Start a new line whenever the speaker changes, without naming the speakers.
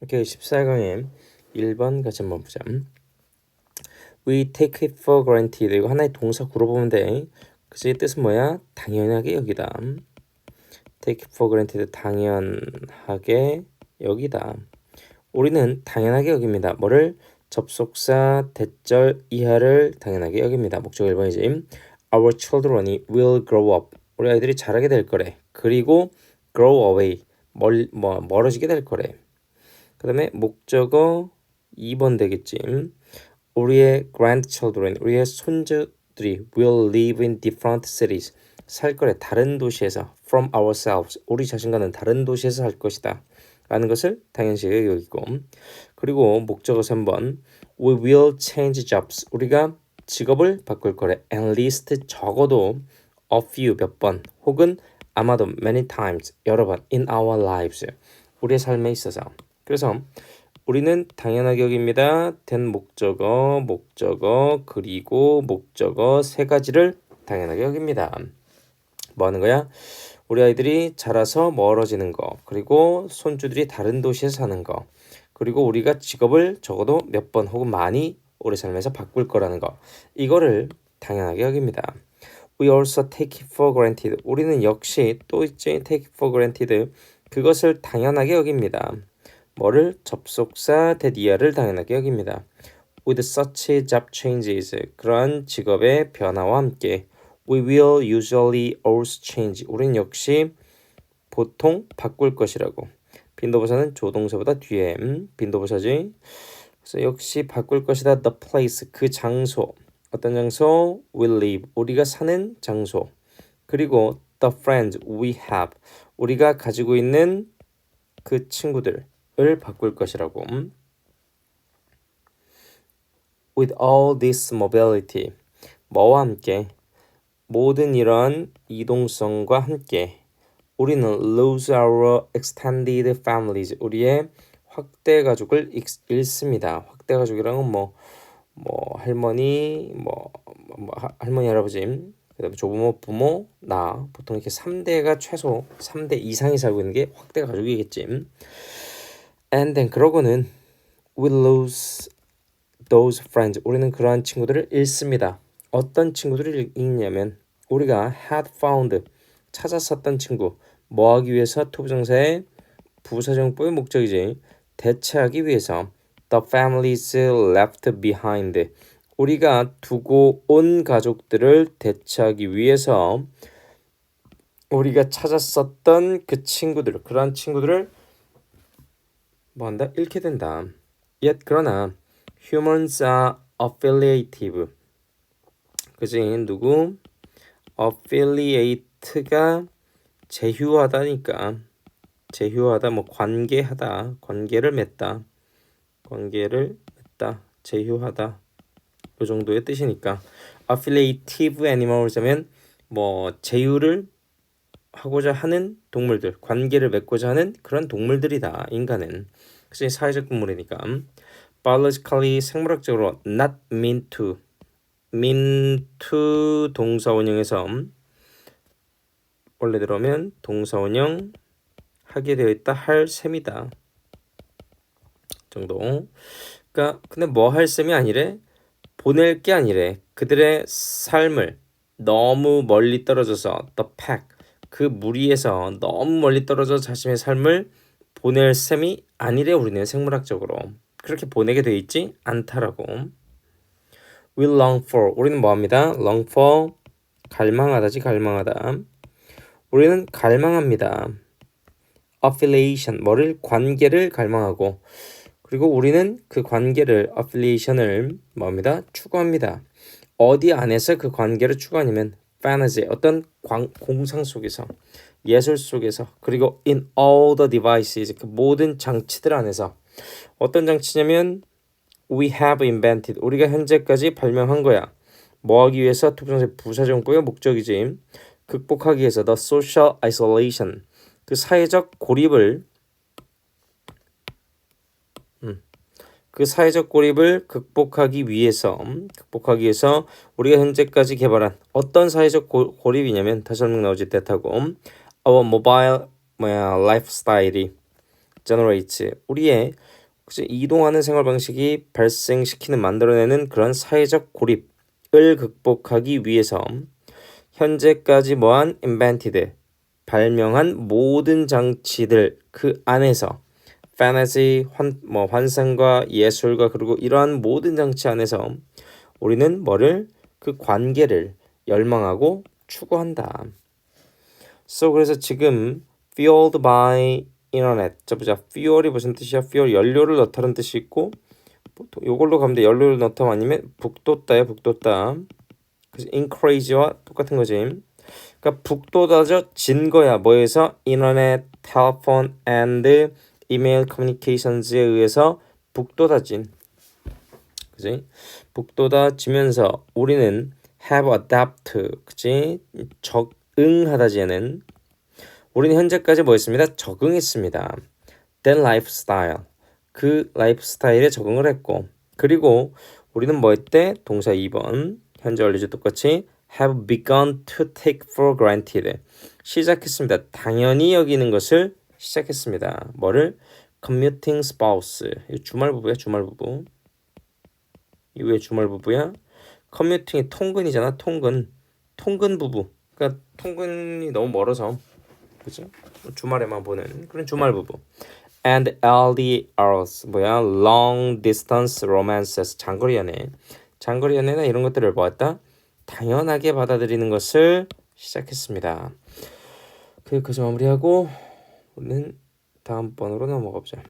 오케이 14강의 1번 같이 한번 보자. We take it for granted 이거 하나의 동사 구로 보면 돼. 그치 뜻은 뭐야? 당연하게 여기다. take for granted 당연하게 여기다. 우리는 당연하게 여깁니다. 뭐를? 접속사 대절 이하를 당연하게 여깁니다. 목적 1번이지. Our children will grow up. 우리 아이들이 자라게 될 거래. 그리고 grow away. 멀, 뭐, 멀어지게 될 거래. 그 다음에 목적어 2번 되겠지. 우리의 grandchildren, 우리의 손주들이 will live in different cities. 살 거래. 다른 도시에서 from ourselves. 우리 자신과는 다른 도시에서 살 것이다. 라는 것을 당연시하게 여기고 그리고 목적어 3번 We will change jobs. 우리가 직업을 바꿀 거래. At least 적어도 a few 몇 번 혹은 아마도 many times 여러 번 in our lives. 우리의 삶에 있어서. 그래서 우리는 당연하게 여깁니다. 된 목적어, 목적어, 그리고 목적어 세 가지를 당연하게 여깁니다. 뭐 하는 거야? 우리 아이들이 자라서 멀어지는 거, 그리고 손주들이 다른 도시에서 사는 거, 그리고 우리가 직업을 적어도 몇 번 혹은 많이 우리 삶에서 바꿀 거라는 거. 이거를 당연하게 여깁니다. We also take for granted. 우리는 역시 또 있지 take for granted. 그것을 당연하게 여깁니다. 뭐를 접속사 대디아를 당연하게 여깁니다. With such job changes. 그러한 직업의 변화와 함께 We will usually also change. 우린 역시 보통 바꿀 것이라고. 빈도부사는 조동사보다 뒤에 음, 빈도부사지. 그래서 역시 바꿀 것이다. The place 그 장소 어떤 장소 will live 우리가 사는 장소 그리고 the friends we have 우리가 가지고 있는 그 친구들 을 바꿀 것이라고. 음. With all this mobility 뭐와 함께 모든 이런 이동성과 함께 우리는 lose our extended families 우리의 확대 가족을 잃습니다. 확대 가족이랑은 뭐, 뭐 할머니, 뭐, 뭐 할머니 할아버지, 그다음에 조부모, 부모, 나 보통 이렇게 3대가 최소 3대 이상이 살고 있는 게 확대 가족이겠지. And then 그러고는 we lose those friends. 우리는 그러한 친구들을 잃습니다. 어떤 친구들을 읽냐면 우리가 had found 찾았었던 친구 뭐 하기 위해서 투부정사의 부사정법의 목적이지 대체하기 위해서 the families left behind 우리가 두고 온 가족들을 대체하기 위해서 우리가 찾았었던 그 친구들 그러한 친구들을 뭐 한다 잃게 된다. yet 그러나 humans are affiliative. 그지 누구? Affiliate가 제휴하다니까. 제휴하다 뭐 관계하다 관계를 맺다 관계를 맺다 제휴하다. 요 정도의 뜻이니까. Affiliative animals 하면 뭐 제휴를 하고자 하는 동물들 관계를 맺고자 하는 그런 동물들이다 인간은. 그치 사회적 동물이니까. Biologically 생물학적으로 not meant to. Mean to 동사 원형에서 원래대로면 동사 원형 하게 되어 있다 할 셈이다. 정도. 그러니까 근데 뭐 할 셈이 아니래? 보낼 게 아니래. 그들의 삶을 너무 멀리 떨어져서 the pack 그 무리에서 너무 멀리 떨어져 자신의 삶을 보낼 셈이 아니래 우리는 생물학적으로 그렇게 보내게 돼 있지 않다라고. We long for. 우리는 뭐합니다? long for 갈망하다지 갈망하다. 우리는 갈망합니다. affiliation 뭐를 관계를 갈망하고 그리고 우리는 그 관계를 affiliation을 뭐합니다? 추구합니다. 어디 안에서 그 관계를 추구하냐면 fantasy 어떤 광, 공상 속에서 예술 속에서 그리고 in all the devices 그 모든 장치들 안에서 어떤 장치냐면 we have invented 우리가 현재까지 발명한 거야. 뭐 하기 위해서 투부정사 부사정보의 목적이지. 극복하기 위해서 the social isolation 그 사회적 고립을 음, 그 사회적 고립을 극복하기 위해서 극복하기 위해서 우리가 현재까지 개발한 어떤 사회적 고, 고립이냐면 다시 설명 나오지 대타고 our mobile 뭐야 스타일이 generates 우리의? 이동하는 생활 방식이 발생시키는 만들어내는 그런 사회적 고립을 극복하기 위해서 현재까지 뭐한 invented 발명한 모든 장치들 그 안에서 fantasy 환, 뭐 환상과 예술과 그리고 이러한 모든 장치 안에서 우리는 뭐를 그 관계를 열망하고 추구한다. So 그래서 지금 fueled by internet. 자 보자. fuel이 무슨 뜻이야? fuel 연료를 넣다는 뜻이 있고 보통 이걸로 가면 돼. 연료를 넣다 아니면 북돋다야 북돋다. 그래서 increase와 똑같은 거지. 그러니까 북돋아져 거야. 뭐에서 인터넷, 텔레폰, and 이메일 커뮤니케이션즈에 의해서 북돋아진. 그지? 북돋아지면서 우리는 have adapt, 그지? 적응하다지는 우리는 현재까지 뭐 했습니다? 적응했습니다. then lifestyle, 그 라이프스타일에 적응을 했고 그리고 우리는 뭐 했대? 동사 2번 현재 원리죠 똑같이 have begun to take for granted 시작했습니다. 당연히 여기는 것을 시작했습니다. 뭐를? commuting spouse. 주말 부부야 주말 부부. 이왜 주말 부부야? 커뮤팅이 통근이잖아 통근. 통근 부부. 그러니까 통근이 너무 멀어서. 그죠? 주말에만 보는 그런 주말 부부. And LDRs 뭐야? Long distance romances. 장거리 연애. 장거리 연애나 이런 것들을 보았다? 당연하게 받아들이는 것을 시작했습니다. 그 그저 마무리하고 우리는 다음 번으로 넘어가 보자.